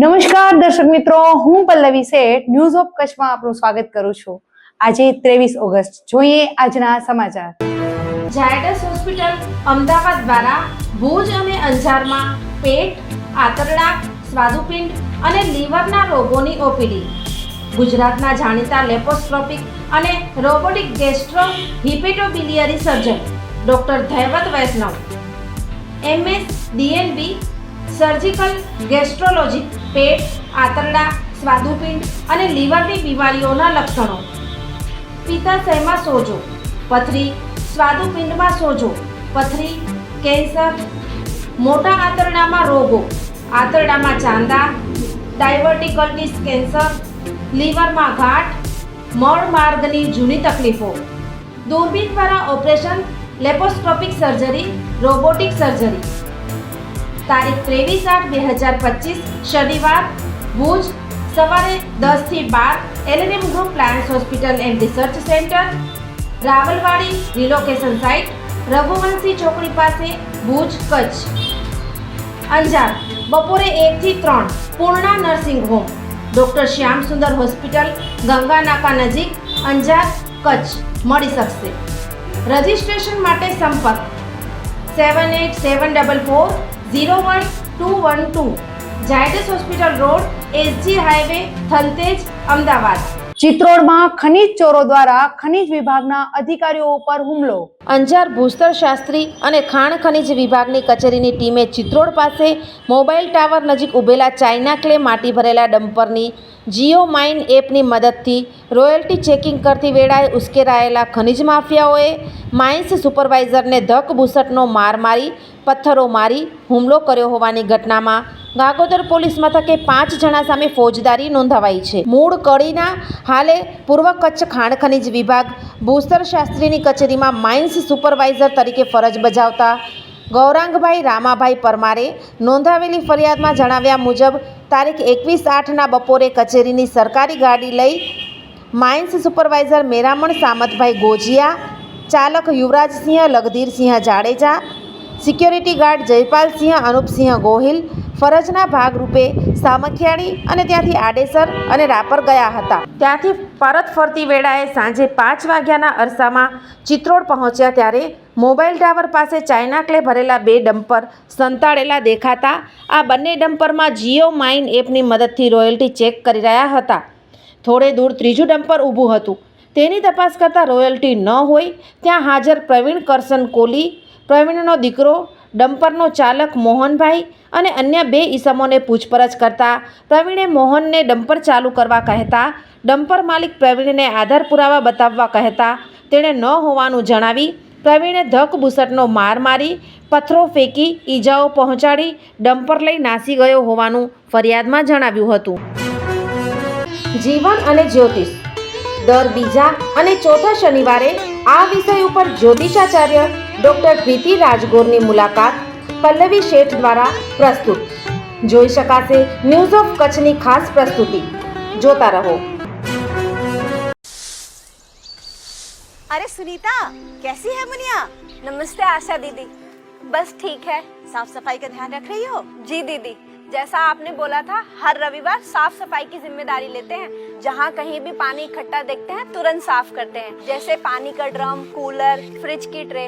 નમસ્કાર, દર્શક મિત્રો. હું પલ્લવી શેઠ ન્યૂઝ ઓફ કચ્છમાં આપનું સ્વાગત કરું છું. આજે ત્રેવીસ ઓગસ્ટ. જોઈએ આજના સમાચાર. ઝાયડસ હોસ્પિટલ અમદાવાદ દ્વારા ભુજ અને અંજારમાં પેટ આંતરડા સ્વાદુપિંડ અને લીવરના રોગોની ઓપીડી. ગુજરાતના જાણીતા લેપોસ્કોપિક અને robotic gastro hepatobiliary surgeon doctor Dhaivat Vaishnav. MS DNB surgical gastrology પેટ, આંતરડા, સ્વાદુપિંડ અને લીવરની બીમારીઓના લક્ષણો. પિત્તાશયમાં સોજો? પથરી, સ્વાદુપિંડમાં સોજો. પથરી, કેન્સર, મોટા આંતરડામાં રોગો. આંતરડામાં ચાંદા ડાયવર્ટિકલ્ટીસ કેન્સર લીવરમાં ગાંઠ મળ માર્ગની જૂની તકલીફો. દૂરબીન દ્વારા operation, laparoscopic surgery, robotic surgery. તારીખ ત્રેવીસ આઠ બે હજાર પચીસ, શનિવાર, ભુજ, સવારે દસથી બાર LNM group plans hospital and research centre Rawalwadi relocation site Raghuvanshi ચોકડી પાસે, ભુજ, કચ્છ. અંજાર, બપોરે એકથી ત્રણ, Purna nursing home, doctor Shyam Sundar hospital, Ganga Naka નજીક, અંજાર, કચ્છ. મળી શકશે. રજિસ્ટ્રેશન માટે સંપર્ક seven eight seven double four zero one two one two. Zydus hospital road SG highway Thaltej Ahmedabad. ચિત્રોડમાં ખનીજ ચોરો દ્વારા ખનીજ વિભાગના અધિકારીઓ ઉપર હુમલો. અંજાર ભૂસ્તર શાસ્ત્રી અને ખાણ ખનિજ વિભાગની કચેરીની ટીમે ચિત્રોડ પાસે મોબાઈલ ટાવર નજીક ઉભેલા ચાઇના ક્લે માટી ભરેલા ડમ્પરની જીઓ માઇન એપની મદદથી રોયલ્ટી ચેકિંગ કરતી વેળાએ ઉશ્કેરાયેલા ખનિજ માફિયાઓએ માઇન્સ સુપરવાઇઝરને ધક ભૂસટનો માર મારી, પથ્થરો મારી હુમલો કર્યો હોવાની ઘટનામાં ગાગોદર પોલીસ મથકે પાંચ જણા સામે ફોજદારી નોંધાવાઈ છે. મૂળ કડીના હાલે પૂર્વ કચ્છ ખાણ ખનિજ વિભાગ ભૂસ્તર શાસ્ત્રીની કચેરીમાં માઇન્સ સુપરવાઇઝર તરીકે ફરજ બજાવતા ગૌરાંગભાઈ રામાભાઈ પરમારે નોંધાવેલી ફરિયાદમાં જણાવ્યા મુજબ, તારીખ એકવીસ આઠના બપોરે કચેરીની સરકારી ગાડી લઈ માઇન્સ સુપરવાઇઝર મેરામણ સામતભાઈ ગોજિયા, ચાલક યુવરાજસિંહ, લગધીરસિંહ જાડેજા સિક્યોરિટી ગાર્ડ જયપાલસિંહ, અનુપસિંહ ગોહિલ ફરજના ભાગરૂપે સામખિયાળી અને ત્યાંથી આડેસર અને રાપર ગયા હતા. ત્યાંથી પરત ફરતી વેળાએ સાંજે પાંચ વાગ્યાના અરસામાં ચિત્રોડ પહોંચ્યા ત્યારે મોબાઈલ ટાવર પાસે ચાઇના ક્લે ભરેલા બે ડમ્પર સંતાડેલા દેખાતા આ બંને ડમ્પરમાં જીઓ માઇન એપની મદદથી રોયલ્ટી ચેક કરી રહ્યા હતા. થોડે દૂર ત્રીજું ડમ્પર ઊભું હતું. તેની તપાસ કરતાં રોયલ્ટી ન હોય ત્યાં હાજર પ્રવીણ કરસન કોલી પ્રવીણનો દીકરો, ડમ્પરનો ચાલક મોહનભાઈ અને અન્ય બે ઈસમોને પૂછપરછ કરતા પ્રવીણે મોહનને ડમ્પર ચાલુ કરવા કહેતા, ડમ્પર માલિક પ્રવીણને આધાર પુરાવા બતાવવા કહેતા તેણે ન હોવાનું જણાવી પ્રવીણે ધક બુસટનો માર મારી, પથ્થરો ફેંકી, ઈજાઓ પહોંચાડી, ડમ્પર લઈ નાસી ગયો હોવાનું ફરિયાદમાં જણાવ્યું હતું. જીવન અને જ્યોતિષ. દર બીજા અને ચોથા શનિવારે આ વિષય ઉપર જ્યોતિષાચાર્ય ડૉક્ટર પ્રીતિ રાજગોરની મુલાકાત પલ્લવી શેઠ દ્વારા પ્રસ્તુત જોઈ શકાશે ન્યૂઝ ઓફ કચ્છની ખાસ પ્રસ્તુતિ જોતા રહો अरे सुनीता कैसी है मुनिया नमस्ते आशा दीदी बस ठीक है साफ सफाई का ध्यान रख रही हो जी दीदी जैसा आपने बोला था हर रविवार साफ सफाई की जिम्मेदारी लेते हैं जहाँ कहीं भी पानी इकट्ठा देखते हैं तुरंत साफ करते हैं जैसे पानी का ड्रम कूलर फ्रिज की ट्रे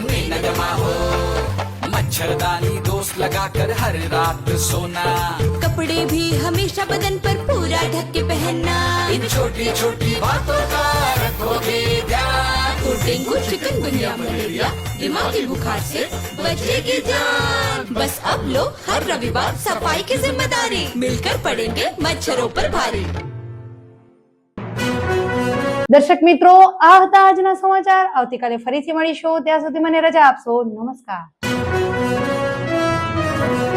हो मच्छरदानी दोस्त लगाकर हर रात सोना कपड़े भी हमेशा बदन पर पूरा ढक के पहनना इन छोटी छोटी बातों का रखोगे ध्यान तो डेंगू चिकनगुनिया मलेरिया दिमागी बुखार से बचेगी जान बस अब लो हर रविवार सफाई की जिम्मेदारी मिलकर पड़ेंगे मच्छरों पर भारी દર્શક મિત્રો આ હતા આજના સમાચાર આવતીકાલે ફરીથી મળીશું ત્યાં સુધી મને રજા આપશો નમસ્કાર Música